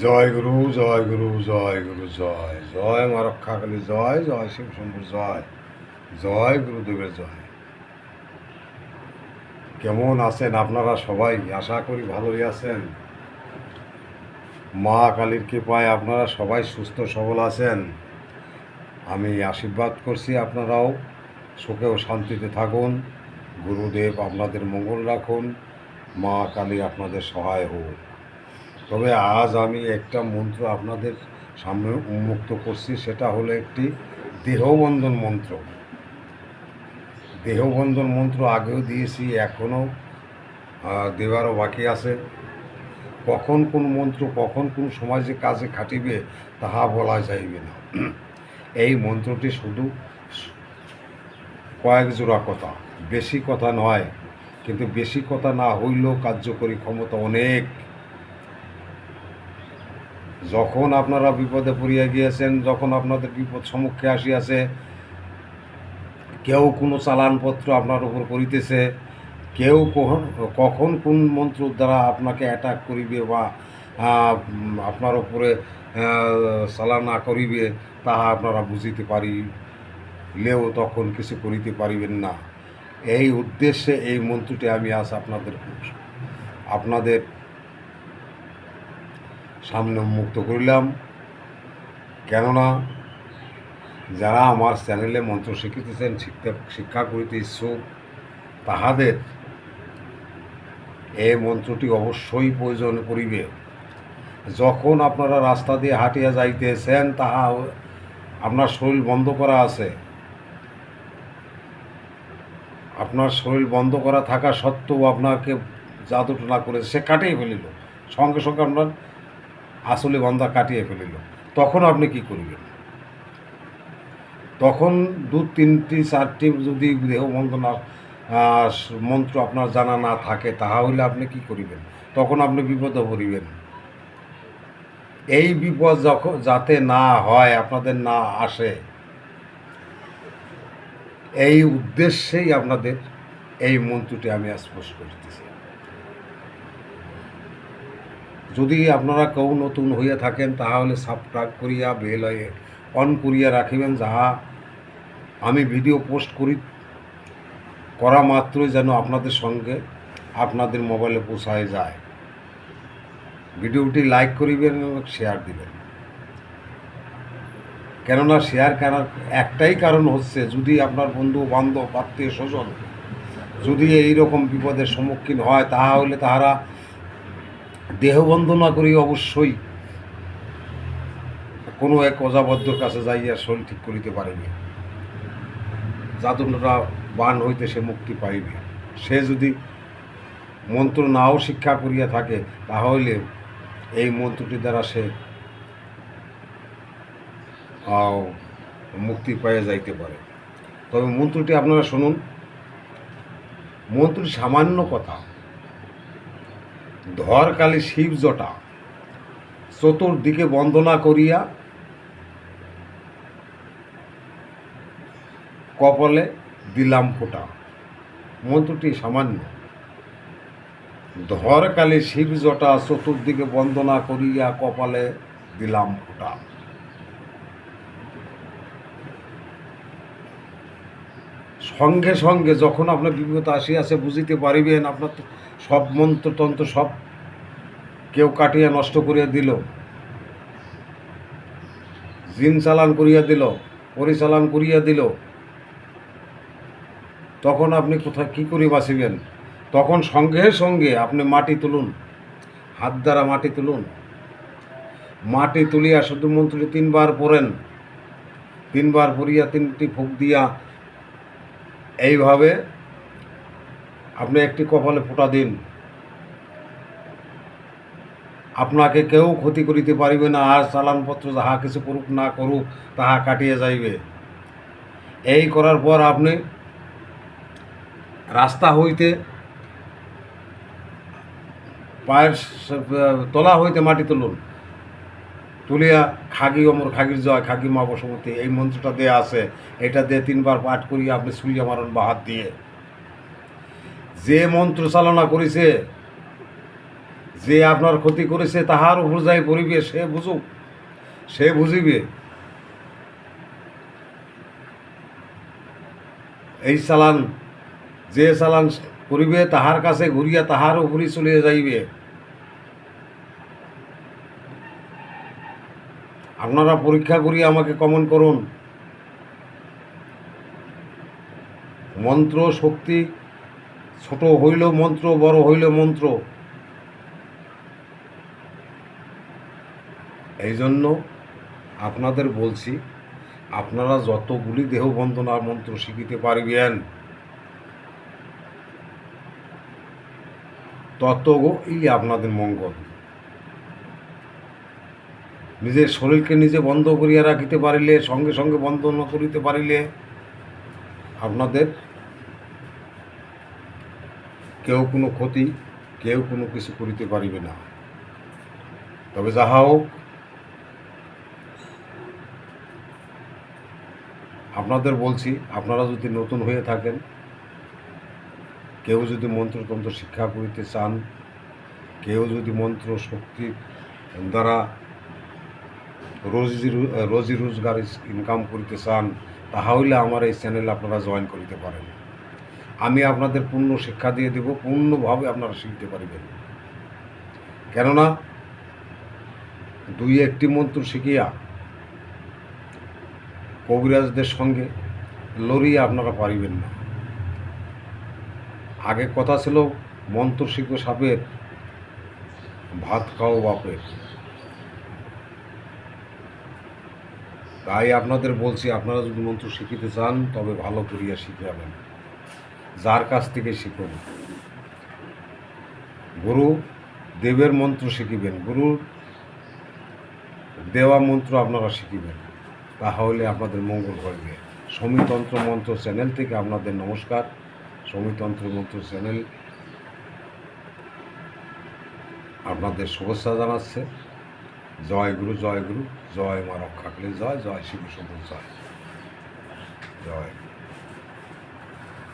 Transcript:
জয় গুরু জয় গুরু জয় গুরু, জয়। জয় মা রক্ষাকালী, জয় জয় শিব শম্ভুর জয়। জয় গুরুদেবের জয়। কেমন আছেন আপনারা সবাই? আশা করি ভালোই আছেন। মা কালীর কৃপায় আপনারা সবাই সুস্থ, সবল আছেন। আমি আশীর্বাদ করছি আপনারাও। সুখে ও শান্তিতে থাকুন। গুরুদেব আপনাদের মঙ্গল রাখুন। মা কালী আপনাদের সহায় হোক। তবে আজ আমি একটা মন্ত্র আপনাদের সামনে উন্মুক্ত করছি, সেটা হলো একটি দেহবন্ধন মন্ত্র। দেহবন্ধন মন্ত্র আগেও দিয়েছি, এখনও দেওয়ারও বাকি আছে। কখন কোন মন্ত্র, কখন কোন সমাজে কাজে খাটিবে, তাহা বলা যাইবে না। এই মন্ত্রটি শুধু কয়েক জোড়া কথা, বেশি কথা নয়, কিন্তু বেশি কথা না হইলেও কার্যকরী ক্ষমতা অনেক। যখন আপনারা বিপদে পড়িয়া গিয়েছেন, যখন আপনাদের বিপদ সম্মুখে আসিয়াছে, কেউ কোনো চালানপত্র আপনার উপর করিতেছে, কেউ কখন- কোন মন্ত্র দ্বারা আপনাকে অ্যাটাক করিবে বা আপনার উপরে চালানা করিবে, তাহা আপনারা বুঝিতে পারিলেও তখন কিছু করিতে পারিবেন না। এই উদ্দেশ্যে এই মন্ত্রটি আমি আজ আপনাদের আপনাদের সামনে মুক্ত করিলাম। কেননা যারা আমার চ্যানেলে মন্ত্র শিখিতেছেন শিক্ষা শিক্ষা করিতে ইচ্ছুক, তাহাদের এই মন্ত্রটি অবশ্যই প্রয়োজন করিবে। যখন আপনারা রাস্তা দিয়ে হাঁটিয়া যাইতেছেন, তাহা আপনার শরীর বন্ধ করা আছে। আপনার শরীর বন্ধ করা থাকা সত্ত্বেও আপনাকে জাদুটনা করে সে কাটিয়ে ফেলিল। সঙ্গে সঙ্গে আপনার আসলে বন্ধা কাটিয়ে ফেলিল। তখন আপনি কি করবেন? তখন দু তিনটি চারটি যদি দেহ বন্ধনা মন্ত্র আপনার জানা না থাকে তাহা হইলে আপনি কি করিবেন? তখন আপনি বিপদে পড়িবেন। এই বিপদ যখন যাতে না হয়, আপনাদের না আসে, এই উদ্দেশ্যেই আপনাদের এই মন্ত্রটি আমি স্পষ্ট করতেছি যদি আপনারা কেউ নতুন হইয়া থাকেন, তাহলে সাবস্ক্রাইব করিয়া বেল হয়ে অন করিয়া রাখিবেন, যাহা আমি ভিডিও পোস্ট করি, করা মাত্রই যেন আপনাদের সঙ্গে আপনাদের মোবাইলে পৌঁছায় যায়। ভিডিওটি লাইক করিবেন এবং শেয়ার দিবেন। কেননা শেয়ার করার একটাই কারণ হচ্ছে, যদি আপনার বন্ধু, বান্ধব, আত্মীয়, স্বজন যদি এই রকম বিপদের সম্মুখীন হয়, তাহলে তাহারা দেহবন্ধনা করি অবশ্যই। কোনো এক অজাবদ্ধর কাছে যাইয়া শরীর ঠিক করিতে পারিবে জাদুটা বান হইতে সে মুক্তি পাইবে। সে যদি মন্ত্র নাও শিক্ষা করিয়া থাকে, তাহলে এই মন্ত্রটি দ্বারা সে মুক্তি পাইয়া যাইতে পারে। তবে মন্ত্রটি আপনারা শুনুন। মন্ত্রটি সামান্য কথা। ধরকালী শিব জটা চতুর্দিকে বন্দনা করিয়া কপালে দিলাম ফোটা। মন্ত্রটি সামান্য। ধরকালে শিব জটা চতুর্দিকে বন্দনা করিয়া কপালে দিলাম ফোঁটা। সঙ্গে সঙ্গে যখন আপনার বিপদ আসিয়াছে বুঝিতে পারিবেন, আপনার সব মন্ত্রতন্ত্র সব কেউ কাটিয়া নষ্ট করিয়া দিল। জিন চালান করিয়া দিল পরিচালান করিয়া দিল। তখন আপনি কোথায়, কী করে বাঁচিবেন? তখন সঙ্গে সঙ্গে আপনি মাটি তুলুন, হাত দ্বারা মাটি তুলুন। মাটি তুলিয়া শুধু মন্ত্রী তিনবার পড়েন। তিনবার পড়িয়া তিনটি ফুক দিয়া এইভাবে আপনি একটি কপালে ফোঁটা দিন। আপনাকে কেউ ক্ষতি করিতে পারিবে না, আর চালানপত্র যাহা কিছু করুক না করুক, তাহা কাটিয়ে যাইবে। এই করার পর আপনি রাস্তা হইতে, পায়ের তলা হইতে মাটি তুলুন। তুলিয়া খাগি অমর খাগির জয়, খাগি মা বসুমতী এই মন্ত্রটা দেয়া আছে। এটা দিয়ে তিনবার পাঠ করিয়া আপনি সুইয়া মারুন বা হাত দিয়ে। যে মন্ত্র চালনা করেছে, যে আপনার ক্ষতি করেছে, তাহার উপর যাই পড়িবে, সে বুঝুক, সে বুঝিবে। এই চালান, যে চালান করিবে, তাহার কাছে ঘুরিয়া তাহার উপরই চলিয়া যাইবে। আপনারা পরীক্ষা করিয়া আমাকে কমন করুন। মন্ত্র শক্তি, ছোট হইল মন্ত্র, বড় হইল মন্ত্র। এই জন্য আপনাদের বলছি, আপনারা যতগুলি দেহ বন্দনার মন্ত্র শিখিতে পারিবেন ততই আপনাদের মঙ্গল। নিজের শরীরকে নিজে বন্ধ করিয়া রাখিতে পারিলে, সঙ্গে সঙ্গে বন্ধ না করিতে পারিলে, আপনাদের কেউ কোনো ক্ষতি, কেউ কোনো কিছু করিতে পারিবে না। তবে যাহা হোক, আপনাদের বলছি, আপনারা যদি নতুন হয়ে থাকেন, কেউ যদি মন্ত্রতন্ত্র শিক্ষা করিতে চান, কেউ যদি মন্ত্র শক্তির দ্বারা রোজি রোজি রোজগার ইনকাম করিতে চান, তাহা হইলে আমার এই চ্যানেল আপনারা জয়েন করিতে পারেন। আমি আপনাদের পূর্ণ শিক্ষা দিয়ে দেব, পূর্ণভাবে আপনারা শিখতে পারিবেন। কেননা, দুই একটি মন্ত্র শিখিয়া কবিরাজদের সঙ্গে লড়িয়ে আপনারা পারিবেন না। আগে কথা ছিল, মন্ত্র শিখো সাপের, ভাত খাও বাপের। তাই আপনাদের বলছি, আপনারা যদি মন্ত্র শিখিতে চান, তবে ভালো করিয়া শিখাবেন। যার কাছ থেকে শিখুন। গুরু দেবের মন্ত্র শিখিবেন। গুরুর দেওয়া মন্ত্র আপনারা শিখিবেন। তাহলে আপনাদের মঙ্গল হইবে সমিতন্ত্র মন্ত্র চ্যানেল থেকে আপনাদের নমস্কার। সমিতন্ত্র মন্ত্র চ্যানেল আপনাদের শুভেচ্ছা জানাচ্ছে। জয় গুরু জয় গুরু জয় মা রক্ষাকলে জয় জয় শিব জয় জয়।